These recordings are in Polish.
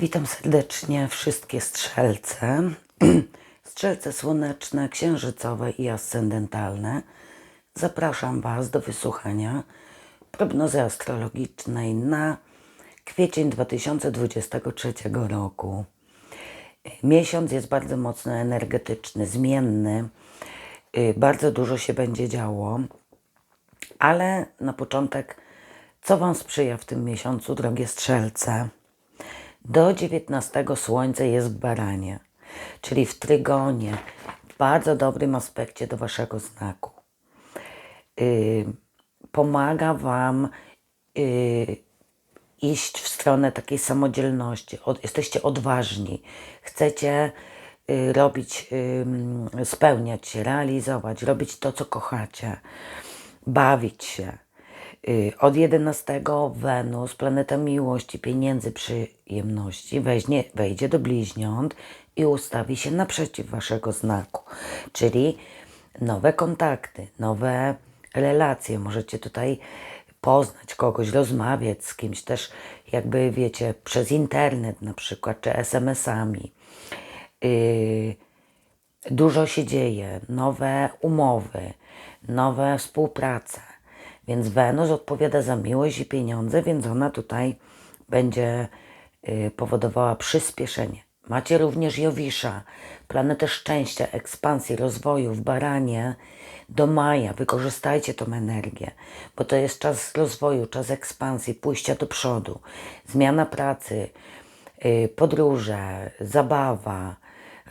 Witam serdecznie wszystkie strzelce. Strzelce słoneczne, księżycowe i ascendentalne. Zapraszam Was do wysłuchania prognozy astrologicznej na kwiecień 2023 roku. Miesiąc jest bardzo mocno energetyczny, zmienny. Y, Bardzo dużo się będzie działo. Ale na początek, co Wam sprzyja w tym miesiącu, drogie strzelce? Do 19 Słońce jest w Baranie, czyli w Trygonie, w bardzo dobrym aspekcie do Waszego znaku. Yy, pomaga Wam yy, iść w stronę takiej samodzielności. Od, jesteście odważni, chcecie yy, robić, spełniać się, realizować, robić to, co kochacie, bawić się. Y, Od 11 Wenus, planeta miłości, pieniędzy, przyjemności, weźmie, wejdzie do bliźniąt i ustawi się naprzeciw waszego znaku. Czyli nowe kontakty, nowe relacje. Możecie tutaj poznać kogoś, rozmawiać z kimś też, jakby wiecie, przez internet na przykład, czy SMS-ami. Yy, dużo się dzieje, nowe umowy, nowe współprace. Więc Wenus odpowiada za miłość i pieniądze, więc ona tutaj będzie y, powodowała przyspieszenie. Macie również Jowisza, planetę szczęścia, ekspansji, rozwoju w Baranie do maja. Wykorzystajcie tą energię, bo to jest czas rozwoju, czas ekspansji, pójścia do przodu, zmiana pracy, y, podróże, zabawa,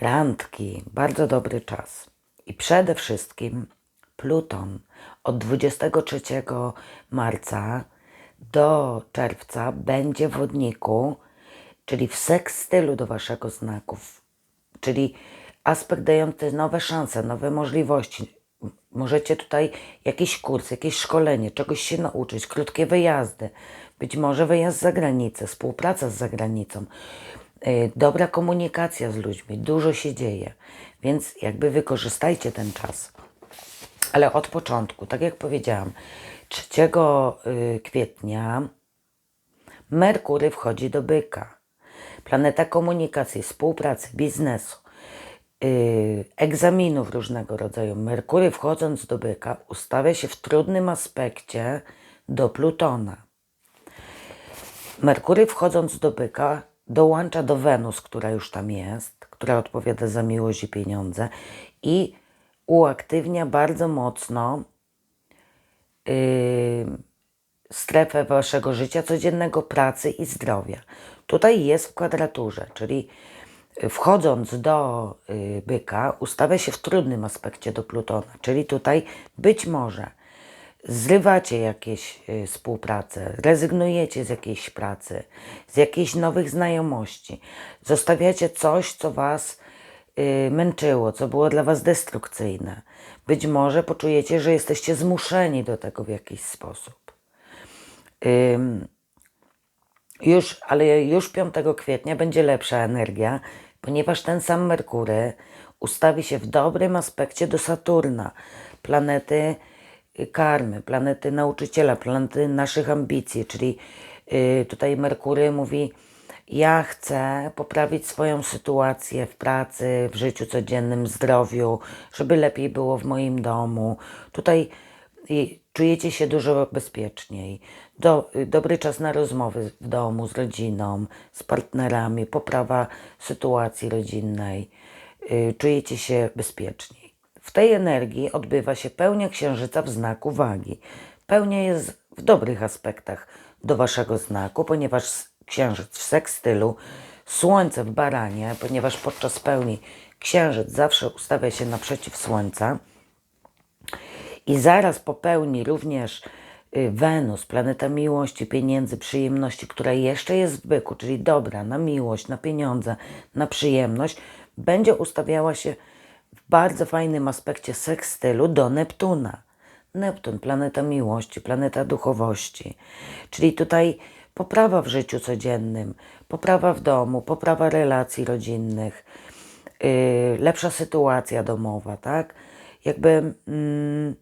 randki. Bardzo dobry czas. I przede wszystkim Pluton od 23 marca do czerwca będzie w wodniku, czyli w sekstylu do waszego znaków, czyli aspekt dający nowe szanse, nowe możliwości. Możecie tutaj jakiś kurs, jakieś szkolenie, czegoś się nauczyć, krótkie wyjazdy, być może wyjazd za granicę, współpraca z zagranicą, yy, dobra komunikacja z ludźmi, dużo się dzieje, więc jakby wykorzystajcie ten czas. Ale od początku, tak jak powiedziałam, 3 y, kwietnia Merkury wchodzi do byka. Planeta komunikacji, współpracy, biznesu, yy, egzaminów różnego rodzaju. Merkury wchodząc do byka ustawia się w trudnym aspekcie do Plutona. Merkury wchodząc do byka dołącza do Wenus, która już tam jest, która odpowiada za miłość i pieniądze i uaktywnia bardzo mocno yy, strefę waszego życia codziennego, pracy i zdrowia. Tutaj jest w kwadraturze, czyli wchodząc do y, byka, ustawia się w trudnym aspekcie do Plutona, czyli tutaj być może zrywacie jakieś y, współpracę, rezygnujecie z jakiejś pracy, z jakichś nowych znajomości, zostawiacie coś, co was y, męczyło, co było dla was destrukcyjne. Być może poczujecie, że jesteście zmuszeni do tego w jakiś sposób. Już, ale już 5 kwietnia będzie lepsza energia, ponieważ ten sam Merkury ustawi się w dobrym aspekcie do Saturna, planety y, karmy, planety nauczyciela, planety naszych ambicji, czyli y, tutaj Merkury mówi, ja chcę poprawić swoją sytuację w pracy, w życiu codziennym, zdrowiu, żeby lepiej było w moim domu. Tutaj i czujecie się dużo bezpieczniej. Do, y, dobry czas na rozmowy w domu, z rodziną, z partnerami, poprawa sytuacji rodzinnej. Y, Czujecie się bezpieczniej. W tej energii odbywa się pełnia księżyca w znaku wagi. Pełnia jest w dobrych aspektach do waszego znaku, ponieważ księżyc w sekstylu, słońce w baranie, ponieważ podczas pełni księżyc zawsze ustawia się naprzeciw słońca. I zaraz popełni również y, Wenus, planeta miłości, pieniędzy, przyjemności, która jeszcze jest w byku, czyli dobra na miłość, na pieniądze, na przyjemność, będzie ustawiała się w bardzo fajnym aspekcie sekstylu do Neptuna. Neptun, planeta miłości, planeta duchowości. Czyli tutaj poprawa w życiu codziennym, poprawa w domu, poprawa relacji rodzinnych, yy, lepsza sytuacja domowa, tak? Jakby. Mm,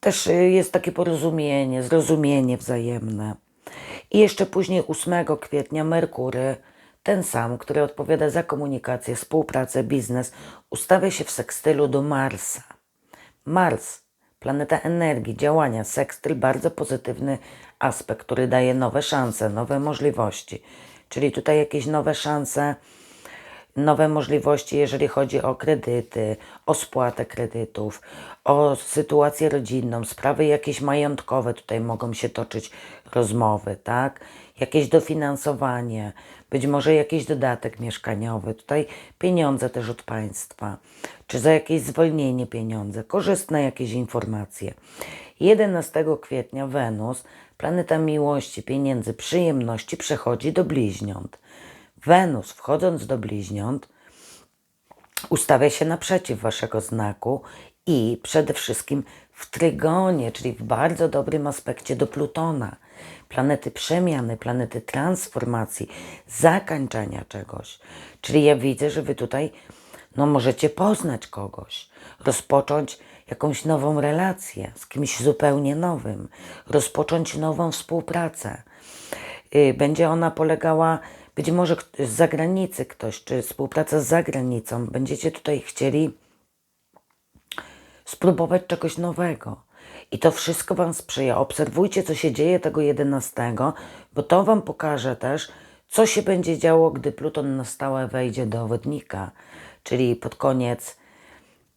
też jest takie porozumienie, zrozumienie wzajemne. I jeszcze później 8 kwietnia Merkury, ten sam, który odpowiada za komunikację, współpracę, biznes, ustawia się w sekstylu do Marsa. Mars, planeta energii, działania, sekstyl, bardzo pozytywny aspekt, który daje nowe szanse, nowe możliwości. Czyli tutaj jakieś nowe szanse, nowe możliwości, jeżeli chodzi o kredyty, o spłatę kredytów, o sytuację rodzinną, sprawy jakieś majątkowe, tutaj mogą się toczyć rozmowy, tak? Jakieś dofinansowanie, być może jakiś dodatek mieszkaniowy, tutaj pieniądze też od państwa, czy za jakieś zwolnienie pieniądze, korzystne jakieś informacje. 11 kwietnia Wenus, planeta miłości, pieniędzy, przyjemności, przechodzi do bliźniąt. Wenus, wchodząc do bliźniąt, ustawia się naprzeciw waszego znaku i przede wszystkim w trygonie, czyli w bardzo dobrym aspekcie do Plutona. Planety przemiany, planety transformacji, zakończenia czegoś. Czyli ja widzę, że wy tutaj no, możecie poznać kogoś, rozpocząć jakąś nową relację z kimś zupełnie nowym, rozpocząć nową współpracę. Y, Będzie ona polegała być może z zagranicy ktoś, czy współpraca z zagranicą. Będziecie tutaj chcieli spróbować czegoś nowego. I to wszystko Wam sprzyja. Obserwujcie, co się dzieje tego 11, bo to Wam pokaże też, co się będzie działo, gdy Pluton na stałe wejdzie do wodnika, czyli pod koniec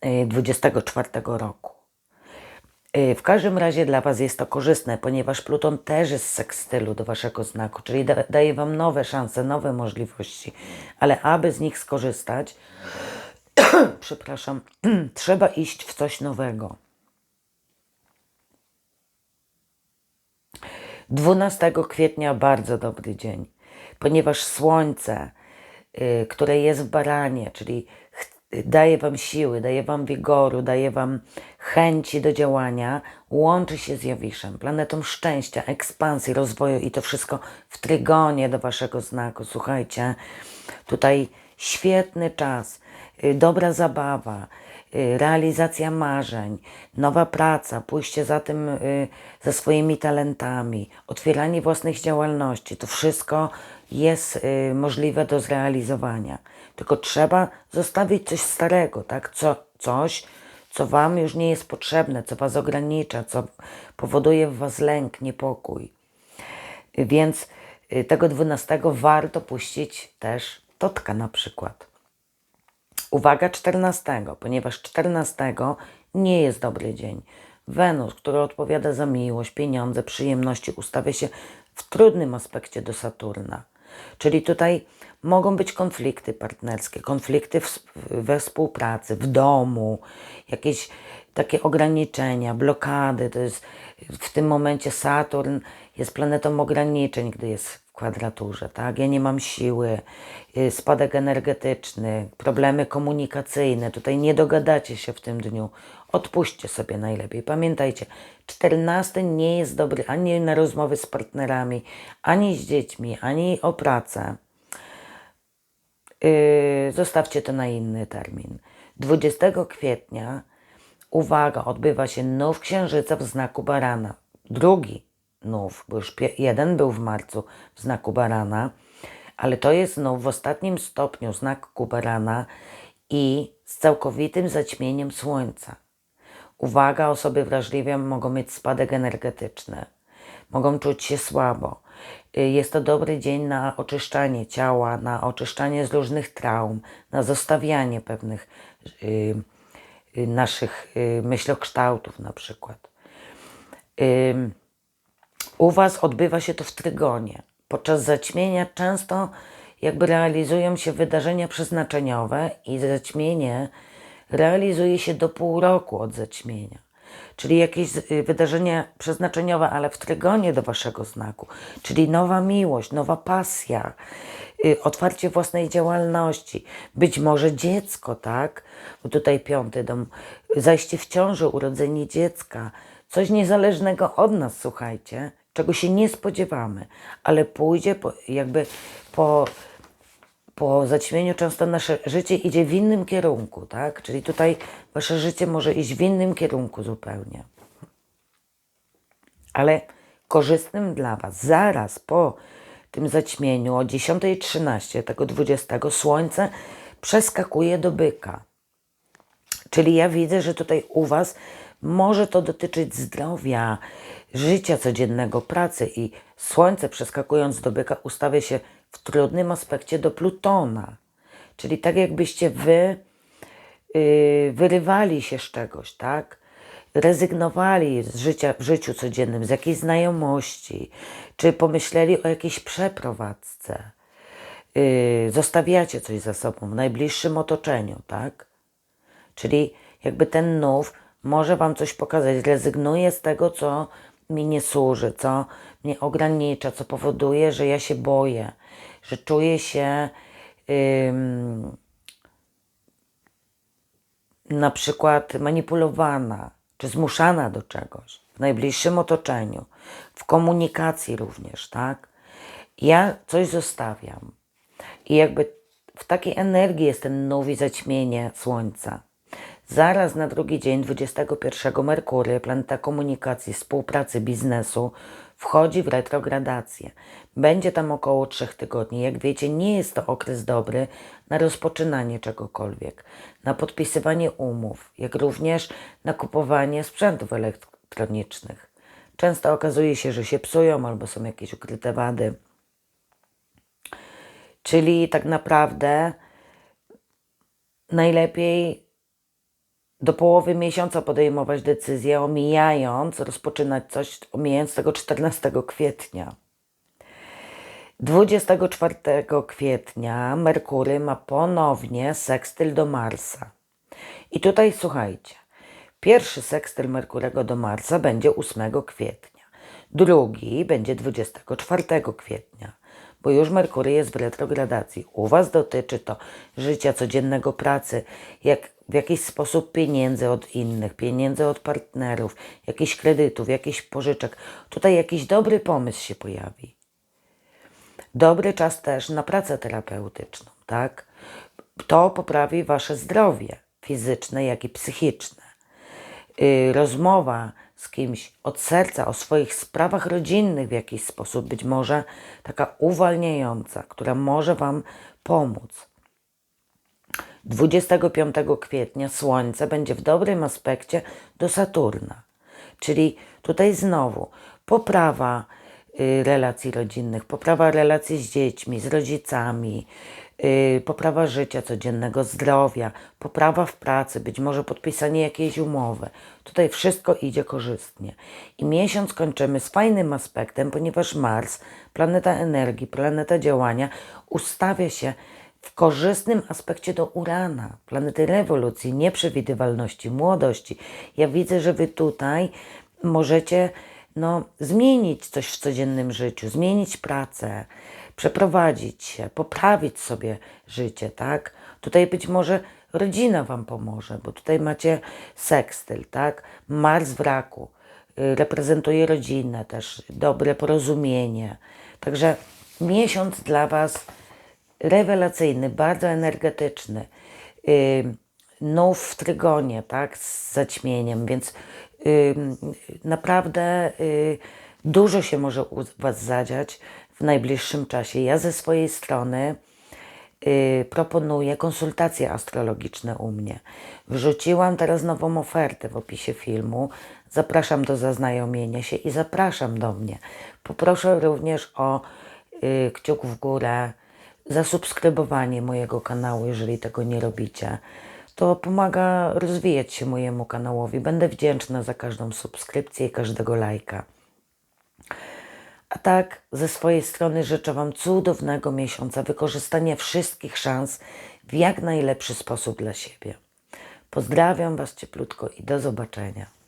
y, 24 roku. Y, W każdym razie dla Was jest to korzystne, ponieważ Pluton też jest sekstylu do Waszego znaku, czyli da, daje Wam nowe szanse, nowe możliwości, ale aby z nich skorzystać, przepraszam, trzeba iść w coś nowego. 12 kwietnia bardzo dobry dzień, ponieważ Słońce, y, które jest w baranie, czyli daje Wam siły, daje Wam wigoru, daje Wam chęci do działania, łączy się z Jowiszem, planetą szczęścia, ekspansji, rozwoju i to wszystko w trygonie do Waszego znaku. Słuchajcie, tutaj świetny czas, y, dobra zabawa, y, realizacja marzeń, nowa praca, pójście za tym, y, za swoimi talentami, otwieranie własnych działalności. To wszystko jest możliwe do zrealizowania. Tylko trzeba zostawić coś starego, tak? Co, coś, co Wam już nie jest potrzebne, co Was ogranicza, co powoduje w Was lęk, niepokój. Więc y, tego 12 warto puścić też totka na przykład. Uwaga 14, ponieważ 14 nie jest dobry dzień. Wenus, który odpowiada za miłość, pieniądze, przyjemności, ustawia się w trudnym aspekcie do Saturna. Czyli tutaj mogą być konflikty partnerskie, konflikty w, we współpracy, w domu, jakieś takie ograniczenia, blokady. To jest w tym momencie Saturn jest planetą ograniczeń, gdy jest w kwadraturze, tak? Ja nie mam siły, y, spadek energetyczny, problemy komunikacyjne. Tutaj nie dogadacie się w tym dniu. Odpuśćcie sobie najlepiej. Pamiętajcie, 14 nie jest dobry ani na rozmowy z partnerami, ani z dziećmi, ani o pracę. Yy, zostawcie to na inny termin. 20 kwietnia, uwaga, odbywa się nów księżyca w znaku barana. Drugi nów, bo już jeden był w marcu w znaku barana, ale to jest nów w ostatnim stopniu znaku barana i z całkowitym zaćmieniem słońca. Uwaga, osoby wrażliwe mogą mieć spadek energetyczny, mogą czuć się słabo. Y, Jest to dobry dzień na oczyszczanie ciała, na oczyszczanie z różnych traum, na zostawianie pewnych y, y, naszych myślokształtów na przykład. U Was odbywa się to w trygonie. Podczas zaćmienia często jakby realizują się wydarzenia przeznaczeniowe i zaćmienie realizuje się do pół roku od zaćmienia. Czyli jakieś y, wydarzenia przeznaczeniowe, ale w trygonie do Waszego znaku. Czyli nowa miłość, nowa pasja, y, otwarcie własnej działalności, być może dziecko, tak? Bo tutaj piąty dom, zajście w ciąży, urodzenie dziecka, coś niezależnego od nas, słuchajcie, czego się nie spodziewamy, ale pójdzie po, jakby po, po zaćmieniu często nasze życie idzie w innym kierunku, tak? Czyli tutaj wasze życie może iść w innym kierunku zupełnie. Ale korzystnym dla Was. Zaraz po tym zaćmieniu o 10.13, tego 20, Słońce przeskakuje do byka. Czyli ja widzę, że tutaj u Was może to dotyczyć zdrowia, życia codziennego, pracy i Słońce przeskakując do byka ustawia się w trudnym aspekcie do Plutona. Czyli tak jakbyście Wy yy, wyrywali się z czegoś, tak? Rezygnowali z życia w życiu codziennym, z jakiejś znajomości, czy pomyśleli o jakiejś przeprowadzce. Yy, zostawiacie coś za sobą w najbliższym otoczeniu, tak? Czyli jakby ten nów może Wam coś pokazać. Rezygnuję z tego, co mi nie służy, co mnie ogranicza, co powoduje, że ja się boję, że czuję się na przykład manipulowana, czy zmuszana do czegoś w najbliższym otoczeniu, w komunikacji również, tak? Ja coś zostawiam. I jakby w takiej energii jest ten nowy zaćmienie Słońca. Zaraz na drugi dzień, 21 Merkury, planeta komunikacji, współpracy, biznesu, wchodzi w retrogradację. Będzie tam około trzech tygodni. Jak wiecie, nie jest to okres dobry na rozpoczynanie czegokolwiek, na podpisywanie umów, jak również na kupowanie sprzętów elektronicznych. Często okazuje się, że się psują albo są jakieś ukryte wady. Czyli tak naprawdę najlepiej do połowy miesiąca podejmować decyzję, omijając, rozpoczynać coś, omijając tego 14 kwietnia. 24 kwietnia Merkury ma ponownie sekstyl do Marsa. I tutaj słuchajcie, pierwszy sekstyl Merkurego do Marsa będzie 8 kwietnia, drugi będzie 24 kwietnia, bo już Merkury jest w retrogradacji. U Was dotyczy to życia codziennego pracy, jak w jakiś sposób pieniędzy od innych, pieniędzy od partnerów, jakichś kredytów, jakichś pożyczek. Tutaj jakiś dobry pomysł się pojawi. Dobry czas też na pracę terapeutyczną, tak? To poprawi Wasze zdrowie fizyczne, jak i psychiczne. Yy, rozmowa z kimś od serca o swoich sprawach rodzinnych w jakiś sposób, być może taka uwalniająca, która może Wam pomóc. 25 kwietnia Słońce będzie w dobrym aspekcie do Saturna. Czyli tutaj znowu poprawa y, relacji rodzinnych, poprawa relacji z dziećmi, z rodzicami, poprawa życia codziennego, zdrowia, poprawa w pracy, być może podpisanie jakiejś umowy. Tutaj wszystko idzie korzystnie. I miesiąc kończymy z fajnym aspektem, ponieważ Mars, planeta energii, planeta działania, ustawia się w korzystnym aspekcie do Urana, planety rewolucji, nieprzewidywalności, młodości. Ja widzę, że Wy tutaj możecie no, zmienić coś w codziennym życiu, zmienić pracę, przeprowadzić się, poprawić sobie życie, tak? Tutaj być może rodzina Wam pomoże, bo tutaj macie sekstyl, tak? Mars w raku y, reprezentuje rodzinę też, dobre porozumienie. Także miesiąc dla Was rewelacyjny, bardzo energetyczny. Nów w trygonie, tak, z zaćmieniem, więc naprawdę y, dużo się może u Was zadziać w najbliższym czasie. Ja ze swojej strony y, proponuję konsultacje astrologiczne u mnie. Wrzuciłam teraz nową ofertę w opisie filmu. Zapraszam do zaznajomienia się i zapraszam do mnie. Poproszę również o y, kciuk w górę, zasubskrybowanie mojego kanału, jeżeli tego nie robicie. To pomaga rozwijać się mojemu kanałowi. Będę wdzięczna za każdą subskrypcję i każdego lajka. A tak, ze swojej strony życzę Wam cudownego miesiąca, wykorzystania wszystkich szans w jak najlepszy sposób dla siebie. Pozdrawiam Was cieplutko i do zobaczenia.